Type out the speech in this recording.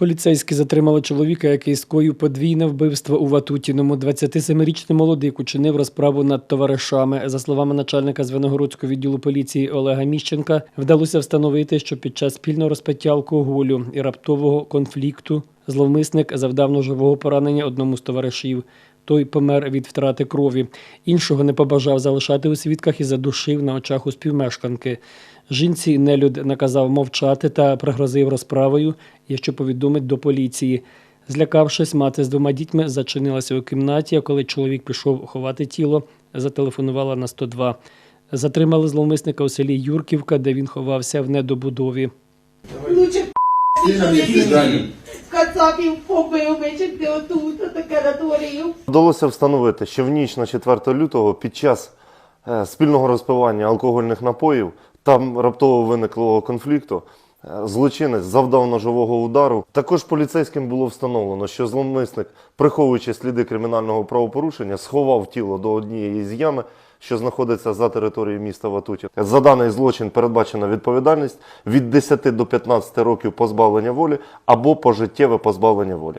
Поліцейські затримали чоловіка, який скоїв подвійне вбивство у Ватутіному. 27-річний молодик учинив розправу над товаришами. За словами начальника Звенигородського відділу поліції Олега Міщенка, вдалося встановити, що під час спільного розпиття алкоголю і раптового конфлікту зловмисник завдав ножового поранення одному з товаришів. Той помер від втрати крові. Іншого не побажав залишати у свідках і задушив на очах у співмешканки. Жінці нелюд наказав мовчати та пригрозив розправою, якщо повідомить до поліції. Злякавшись, мати з двома дітьми зачинилася у кімнаті, а коли чоловік пішов ховати тіло, зателефонувала на 102. Затримали зловмисника у селі Юрківка, де він ховався в недобудові. Лучше які дані? Кацапів побив би, чим ти отут, таке натворив. Вдалося встановити, що в ніч на 4 лютого під час е, спільного розпивання алкогольних напоїв там раптово виниклого конфлікту. Злочинець завдав ножового удару. Також поліцейським було встановлено, що зловмисник, приховуючи сліди кримінального правопорушення, сховав тіло до однієї з ями, що знаходиться за територією міста Ватуті. За даний злочин передбачена відповідальність від 10 до 15 років позбавлення волі або пожиттєве позбавлення волі.